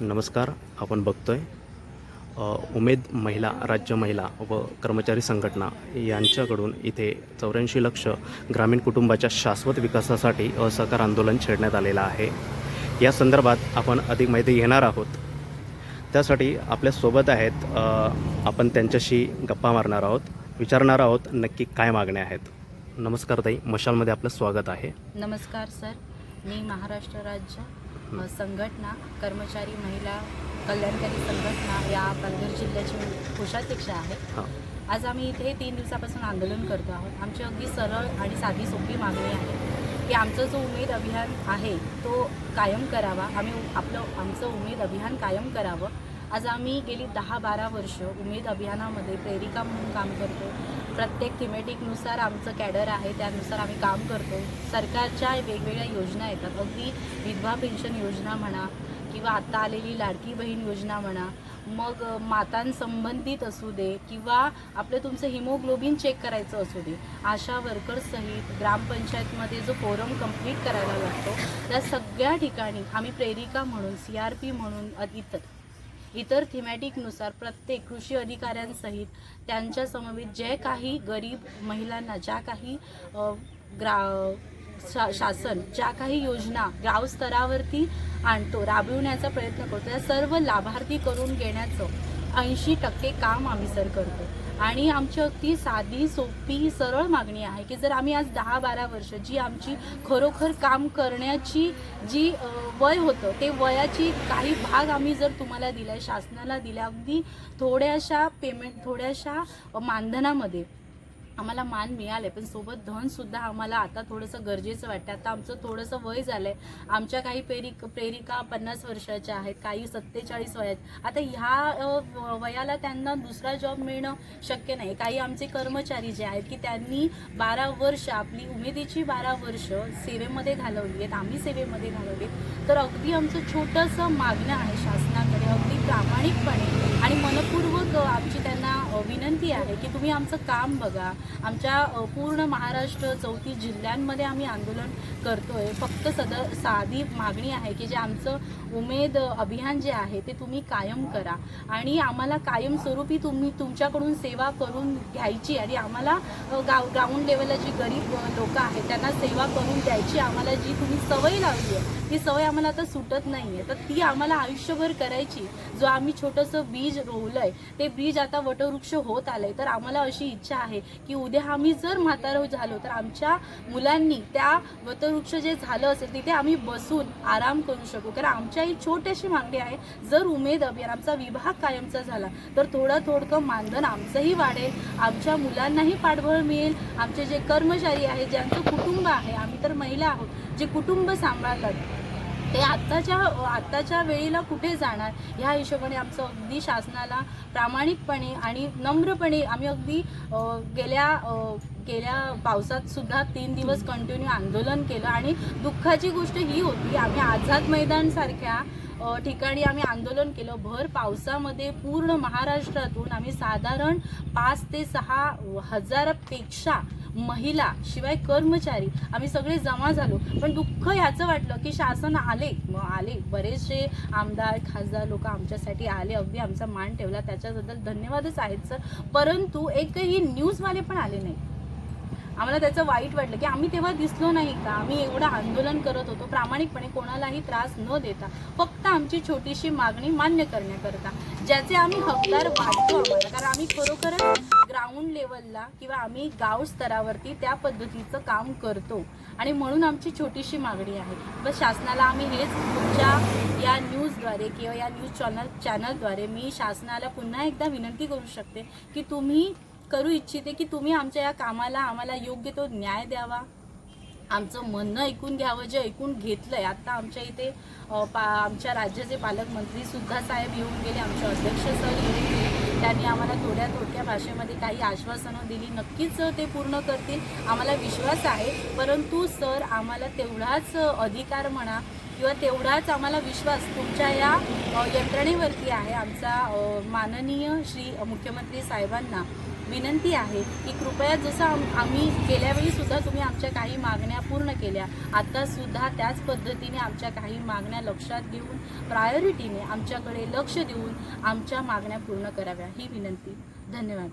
नमस्कार आपण बघतो आहे उमेद महिला राज्य महिला व कर्मचारी संघटना यांच्याकडून इथे चौऱ्याऐंशी लक्ष ग्रामीण कुटुंबाच्या शाश्वत विकासासाठी असहकार आंदोलन छेडण्यात आलेलं आहे. या संदर्भात आपण अधिक माहिती घेणार आहोत. त्यासाठी आपल्यासोबत आहेत आपण त्यांच्याशी गप्पा मारणार आहोत विचारणार आहोत नक्की काय मागण्या आहेत. नमस्कार ताई मशालमध्ये आपलं स्वागत आहे. नमस्कार सर. मी महाराष्ट्र राज्य संघटना कर्मचारी महिला कल्याणकारी संघटना या पालघर जिल्ह्याची कोषाध्यक्ष आहे. आज आम्ही इथे तीन दिवसापासून आंदोलन करतो आहोत. आमची अगदी सरळ आणि साधी सोपी मागणी आहे की आमचं जो उमेद अभियान आहे तो कायम करावा. आम्ही आपलं आमचं उमेद अभियान कायम करावं. आज आम्ही गेली दहा बारा वर्ष उमेद अभियानामध्ये प्रेरिका म्हणून काम करतो. प्रत्येक थीमेटिकनुसार आमचं कॅडर आहे त्यानुसार आम्ही काम करतो. सरकारच्या वेगवेगळ्या योजना येतात. अगदी विधवा पेन्शन योजना म्हणा किंवा आत्ता आलेली लाडकी बहीण योजना म्हणा मग मातांसंबंधित असू दे किंवा आपलं तुमचं हिमोग्लोबिन चेक करायचं असू दे आशा वर्कर्ससहित ग्रामपंचायतमध्ये जो फोरम कंप्लीट करायला लागतो त्या सगळ्या ठिकाणी आम्ही प्रेरिका म्हणून सी आर पी म्हणून इतर इतर थिमॅटिकनुसार प्रत्येक कृषी अधिकाऱ्यांसहित त्यांच्या समवेत जे काही गरीब महिलांना ज्या काही ग्रा शा शासन ज्या काही योजना गावस्तरावरती आणतो राबविण्याचा प्रयत्न करतो त्या सर्व लाभार्थी करून घेण्याचं ऐंशी टक्के काम आम्ही सर करतो. आणि आमची अगदी साधी सोपी सरळ मागणी आहे की जर आम्ही आज दहा बारा वर्ष जी आमची खरोखर काम करण्याची जी वय होतं ते वयाची काही भाग आम्ही जर तुम्हाला दिला शासनाला दिल्या अगदी थोड्याशा पेमेंट थोड्याशा मानधनामध्ये आम्हाला मान मिळाले पण सोबत धनसुद्धा आम्हाला आता थोडंसं गरजेचं वाटतं. आता आमचं थोडंसं वय झालं आहे आमच्या काही प्रेरिक प्रेरिका पन्नास वर्षाच्या आहेत काही सत्तेचाळीस वयात आता ह्या वयाला त्यांना दुसरा जॉब मिळणं शक्य नाही. काही आमचे कर्मचारी जे आहेत की त्यांनी बारा वर्ष आपली उमेदीची बारा वर्ष सेवेमध्ये घालवली आहेत. आम्ही सेवेमध्ये घालवली आहेत. तर अगदी आमचं छोटंसं मागणं आहे शासनाकडे. प्रामाणिकपणे आणि मनपूर्वक आमची त्यांना विनंती आहे की तुम्ही आमचं काम बघा. आमच्या पूर्ण महाराष्ट्र चौतीस जिल्ह्यांमध्ये आम्ही आंदोलन करतोय. फक्त सद साधी मागणी आहे की जे आमचं उमेद अभियान जे आहे ते तुम्ही कायम करा. आणि आम्हाला कायमस्वरूपी तुम्ही तुमच्याकडून सेवा करून घ्यायची आणि आम्हाला गाव ग्राउंड लेवलला जी गरीब लोक आहेत त्यांना सेवा करून द्यायची. आम्हाला जी तुम्ही सवय लावली आहे ती सवय आम्हाला आता सुटत नाही आहे तर ती आम्हाला आयुष्यभर करायची. जो आम्ही छोटंसं बीज रोवलंय ते बीज आता वटवृक्ष होत आलंय. तर आम्हाला अशी इच्छा आहे की उद्या आम्ही जर म्हातारं झालो तर आमच्या मुलांनी त्या वटवृक्ष जे झालं असेल तिथे आम्ही बसून आराम करू शकू. कारण आमच्या ही छोटीशी मागणी आहे जर उमेद अभियान आमचा विभाग कायमचा झाला तर थोडं थोडकं मानधन आमचंही वाढेल आमच्या मुलांनाही पाठबळ मिळेल. आमचे जे कर्मचारी आहेत ज्यांचं कुटुंब आहे आम्ही तर महिला आहोत जे कुटुंब सांभाळतात ते आत्ताच्या आत्ताच्या वेळेला कुठे जाणार? ह्या हिशोबाने आमचं अगदी शासनाला प्रामाणिकपणे आणि नम्रपणे आम्ही अगदी गेल्या गेल्या पावसात सुद्धा तीन दिवस कंटिन्यू आंदोलन केलं आणि दुःखाची गोष्ट ही होती आम्ही आझाद मैदानसारख्या ठिकाणी आम्ही आंदोलन केलं. भर पावसामध्ये पूर्ण महाराष्ट्रातून आम्ही साधारण पाच ते सहा हजारापेक्षा महिला शिवाय कर्मचारी आम्ही सगळे जमा झालो. पण दुःख ह्याचं वाटलं की शासन आले. मग आले. बरेचसे आमदार खासदार लोक आमच्यासाठी आले. अगदी आमचा मान ठेवला. त्याच्याबद्दल धन्यवादच आहेत सर. परंतु एकही न्यूजवाले पण आले नाही आम्हाला त्याचं वाईट वाटलं की आम्ही तेव्हा दिसलो नाही का? आम्ही एवढं आंदोलन करत होतो. प्रामाणिकपणे कोणालाही त्रास न देता फक्त आमची छोटीशी मागणी मान्य करण्याकरता ज्याचे आम्ही हकदार वाटतो आम्हाला. कारण आम्ही खरोखरच ग्राउंड लेवलला किंवा आम्ही गाव स्तरावरती त्या पद्धतीचं काम करतो. आणि म्हणून आमची छोटीशी मागणी आहे. व शासनाला आम्ही हेच तुमच्या या न्यूजद्वारे किंवा या न्यूज चॅनल चॅनलद्वारे मी शासनाला पुन्हा एकदा विनंती करू शकते की तुम्ही करू इच्छिते की तुम्ही आमच्या या कामाला आम्हाला योग्य तो न्याय द्यावा. आमचं म्हणणं ऐकून घ्यावं जे ऐकून घेतलं आहे आत्ता आमच्या इथे पा आमच्या राज्याचे पालकमंत्री सुद्धा साहेब येऊन गेले आमचे अध्यक्ष सर येऊन गेले. त्यांनी आम्हाला थोड्या थोडक्या भाषेमध्ये काही आश्वासनं दिली. नक्कीच ते पूर्ण करतील. आम्हाला विश्वास आहे. परंतु सर आम्हाला तेवढाच अधिकार म्हणा किंवा तेवढाच आम्हाला विश्वास तुमच्या या यंत्रणेवरती आहे. आमचा माननीय श्री मुख्यमंत्री साहेबांना विनंती आहे की कृपया जसं आम आम्ही गेल्यावेळी सुद्धा तुम्ही आमच्या काही मागण्या पूर्ण केल्या आत्तासुद्धा त्याच पद्धतीने आमच्या काही मागण्या लक्षात घेऊन प्रायोरिटीने आमच्याकडे लक्ष देऊन आमच्या मागण्या पूर्ण कराव्या. ही विनंती. धन्यवाद